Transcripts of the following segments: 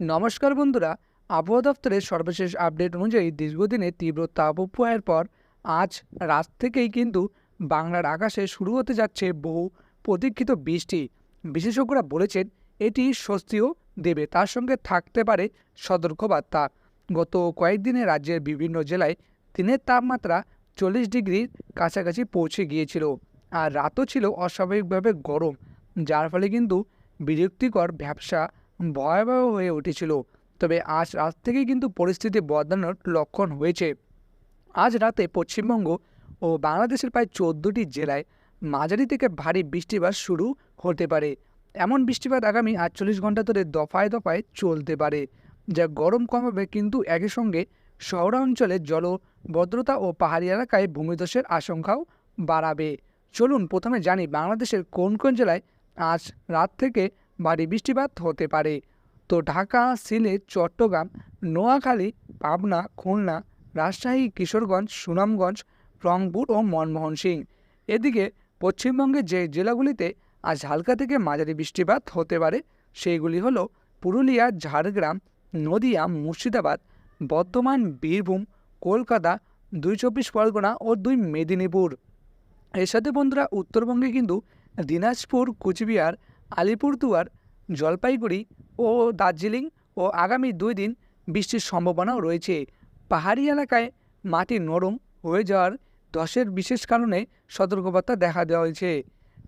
নমস্কার বন্ধুরা, আবহাওয়া দপ্তরের সর্বশেষ আপডেট অনুযায়ী দীর্ঘদিনের তীব্র তাপপ্রবাহের পর আজ রাত থেকেই কিন্তু বাংলার আকাশে শুরু হতে যাচ্ছে বহু প্রতীক্ষিত বৃষ্টি। বিশেষজ্ঞরা বলেছেন, এটি স্বস্তিও দেবে, তার সঙ্গে থাকতে পারে সতর্কবার্তা। গত কয়েকদিনে রাজ্যের বিভিন্ন জেলায় দিনের তাপমাত্রা চল্লিশ ডিগ্রির কাছাকাছি পৌঁছে গিয়েছিল, আর রাতও ছিল অস্বাভাবিকভাবে গরম, যার ফলে কিন্তু বিরক্তিকর ব্যবসা ভয়াবহ হয়ে উঠেছিল। তবে আজ রাত থেকেই কিন্তু পরিস্থিতি বদলানোর লক্ষণ হয়েছে। আজ রাতে পশ্চিমবঙ্গ ও বাংলাদেশের প্রায় চোদ্দোটি জেলায় মাঝারি থেকে ভারী বৃষ্টিপাত শুরু হতে পারে। এমন বৃষ্টিপাত আগামী আটচল্লিশ ঘণ্টা ধরে দফায় দফায় চলতে পারে, যা গরম কমাবে কিন্তু একই সঙ্গে শহরাঞ্চলে জলভদ্রতা ও পাহাড়ি এলাকায় ভূমিধসের আশঙ্কাও বাড়াবে। চলুন প্রথমে জানি বাংলাদেশের কোন কোন জেলায় আজ রাত থেকে ভারী বৃষ্টিপাত হতে পারে। তো ঢাকা, সিলেট, চট্টগ্রাম, নোয়াখালী, পাবনা, খুলনা, রাজশাহী, কিশোরগঞ্জ, সুনামগঞ্জ, রংপুর ও মনমোহন সিং। এদিকে পশ্চিমবঙ্গের যে জেলাগুলিতে আজ হালকা থেকে মাঝারি বৃষ্টিপাত হতে পারে, সেইগুলি হলো পুরুলিয়া, ঝাড়গ্রাম, নদিয়া, মুর্শিদাবাদ, বর্ধমান, বীরভূম, কলকাতা, দুই চব্বিশ পরগনা ও দুই মেদিনীপুর। এর সাথে বন্ধুরা, উত্তরবঙ্গে কিন্তু দিনাজপুর, কুচবিহার আলিপুরদুয়ার, জলপাইগুড়ি ও দার্জিলিং ও আগামী দুই দিন বৃষ্টির সম্ভাবনাও রয়েছে। পাহাড়ি এলাকায় মাটি নরম হয়ে যাওয়ার ধসের বিশেষ কারণে সতর্কবার্তা দেখা দেওয়া হয়েছে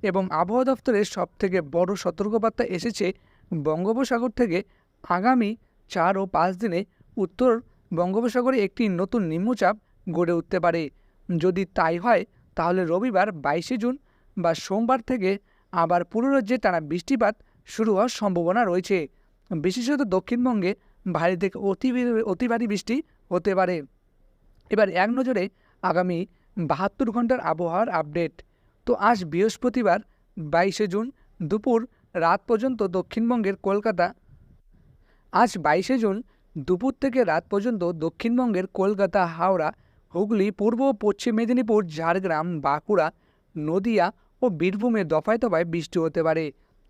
এবং আবহাওয়া দপ্তরের সবথেকে বড় সতর্কবার্তা এসেছে বঙ্গোপসাগর থেকে আগামী চার ও পাঁচ দিনে উত্তর বঙ্গোপসাগরে একটি নতুন নিম্নচাপ গড়ে উঠতে পারে। যদি তাই হয়, তাহলে রবিবার বাইশে জুন বা সোমবার থেকে আবার পুরো রাজ্যে টানা বৃষ্টিপাত শুরু হওয়ার সম্ভাবনা রয়েছে। বিশেষত দক্ষিণবঙ্গে ভারী থেকে অতি অতি ভারী বৃষ্টি হতে পারে। এবার এক নজরে আগামী বাহাত্তর ঘণ্টার আবহাওয়ার আপডেট। তো আজ বৃহস্পতিবার, বাইশে জুন, দুপুর রাত পর্যন্ত দক্ষিণবঙ্গের কলকাতা। আজ বাইশে জুন, দুপুর থেকে রাত পর্যন্ত দক্ষিণবঙ্গের কলকাতা, হাওড়া, হুগলি, পূর্ব পশ্চিম মেদিনীপুর, ঝাড়গ্রাম, বাঁকুড়া, নদিয়া ও বীরভূমে দফায় দফায় বৃষ্টি হতে পারে।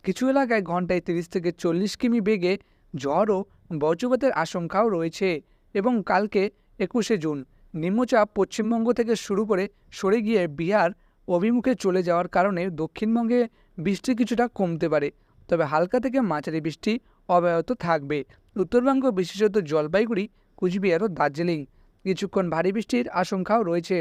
কিছু এলাকায় ঘন্টায় তিরিশ থেকে চল্লিশ কিমি বেগে ঝড় ও বজ্রপাতের আশঙ্কাও রয়েছে এবং কালকে একুশে জুন নিম্নচাপ পশ্চিমবঙ্গ থেকে শুরু করে সরে গিয়ে বিহার অভিমুখে চলে যাওয়ার কারণে দক্ষিণবঙ্গে বৃষ্টি কিছুটা কমতে পারে। তবে হালকা থেকে মাঝারি বৃষ্টি অব্যাহত থাকবে। উত্তরবঙ্গ বিশেষত জলপাইগুড়ি, কুচবিহার ও দার্জিলিং কিছুক্ষণ ভারী বৃষ্টির আশঙ্কাও রয়েছে।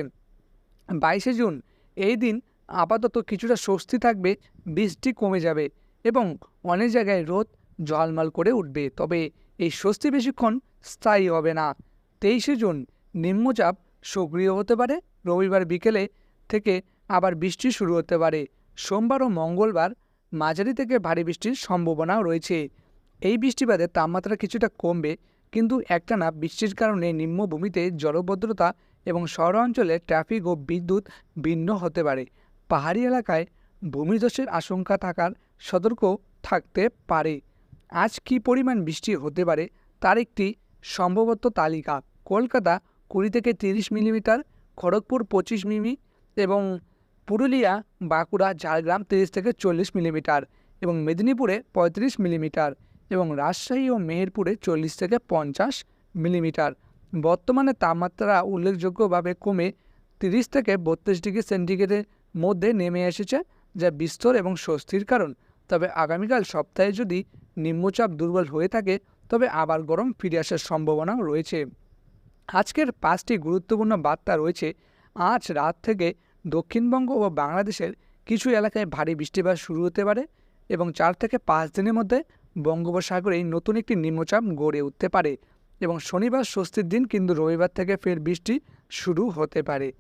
বাইশে জুন এই দিন আপাতত কিছুটা স্বস্তি থাকবে, বৃষ্টি কমে যাবে এবং অনেক জায়গায় রোদ জলমাল করে উঠবে। তবে এই স্বস্তি বেশিক্ষণ স্থায়ী হবে না। তেইশে জুন নিম্নচাপ সক্রিয় হতে পারে। রবিবার বিকেলে থেকে আবার বৃষ্টি শুরু হতে পারে। সোমবার ও মঙ্গলবার মাঝারি থেকে ভারী বৃষ্টির সম্ভাবনাও রয়েছে। এই বৃষ্টিপাতে তাপমাত্রা কিছুটা কমবে, কিন্তু একটানা বৃষ্টির কারণে নিম্নভূমিতে জলভদ্রতা এবং শহরাঞ্চলে ট্রাফিক ও বিদ্যুৎ ভিন্ন হতে পারে। পাহাড়ি এলাকায় ভূমিধসের আশঙ্কা থাকার সতর্ক থাকতে পারে। আজ কি পরিমাণ বৃষ্টি হতে পারে তার একটি সম্ভবত তালিকা। কলকাতা কুড়ি থেকে তিরিশ মিলিমিটার, খড়গপুর পঁচিশ মিমি এবং পুরুলিয়া, বাঁকুড়া, ঝাড়গ্রাম তিরিশ থেকে চল্লিশ মিলিমিটার এবং মেদিনীপুরে পঁয়ত্রিশ মিলিমিটার এবং রাজশাহী ও মেহেরপুরে চল্লিশ থেকে পঞ্চাশ মিলিমিটার। বর্তমানে তাপমাত্রা উল্লেখযোগ্যভাবে কমে তিরিশ থেকে বত্রিশ ডিগ্রি সেন্টিগ্রেডের মধ্যে নেমে এসেছে যা বিস্তর এবং স্বস্তির কারণ। তবে আগামীকাল সপ্তাহে যদি নিম্নচাপ দুর্বল হয়ে থাকে, তবে আবার গরম ফিরে আসার সম্ভাবনাও রয়েছে। আজকের পাঁচটি গুরুত্বপূর্ণ বার্তা রয়েছে। আজ রাত থেকে দক্ষিণবঙ্গ ও বাংলাদেশের কিছু এলাকায় ভারী বৃষ্টিপাত শুরু হতে পারে এবং চার থেকে পাঁচ দিনের মধ্যে বঙ্গোপসাগরে নতুন একটি নিম্নচাপ গড়ে উঠতে পারে এবং শনিবার স্বস্তির দিন, কিন্তু রবিবার থেকে ফের বৃষ্টি শুরু হতে পারে।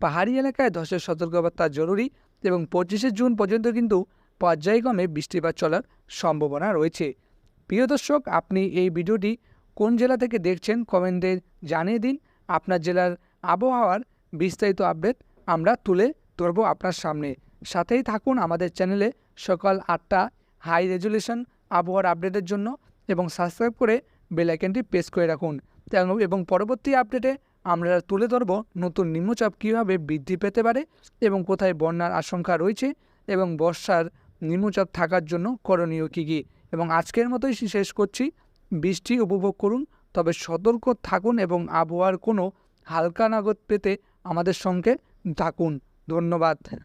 পাহাড়ি এলাকায় ধসের সতর্কবার্তা জরুরি এবং পঁচিশে জুন পর্যন্ত কিন্তু পর্যায়ক্রমে বৃষ্টিপাত চলার সম্ভাবনা রয়েছে। প্রিয় দর্শক, আপনি এই ভিডিওটি কোন জেলা থেকে দেখছেন কমেন্টে জানিয়ে দিন। আপনার জেলার আবহাওয়ার বিস্তারিত আপডেট আমরা তুলে ধরবো আপনার সামনে। সাথেই থাকুন আমাদের চ্যানেলে সকাল আটটা হাই রেজুলেশন আবহাওয়ার আপডেটের জন্য এবং সাবস্ক্রাইব করে বেল আইকনটি প্রেস করে রাখুন। এবং পরবর্তী আপডেটে আমরা তুলে ধরব নতুন নিম্নচাপ কীভাবে বৃদ্ধি পেতে পারে এবং কোথায় বন্যার আশঙ্কা রয়েছে এবং বর্ষার নিম্নচাপ থাকার জন্য করণীয় কী কী? এবং আজকের মতোই শেষ করছি। বৃষ্টি উপভোগ করুন, তবে সতর্ক থাকুন এবং আবহাওয়ার কোনো হালকা নাগদ পেতে আমাদের সঙ্গে থাকুন। ধন্যবাদ।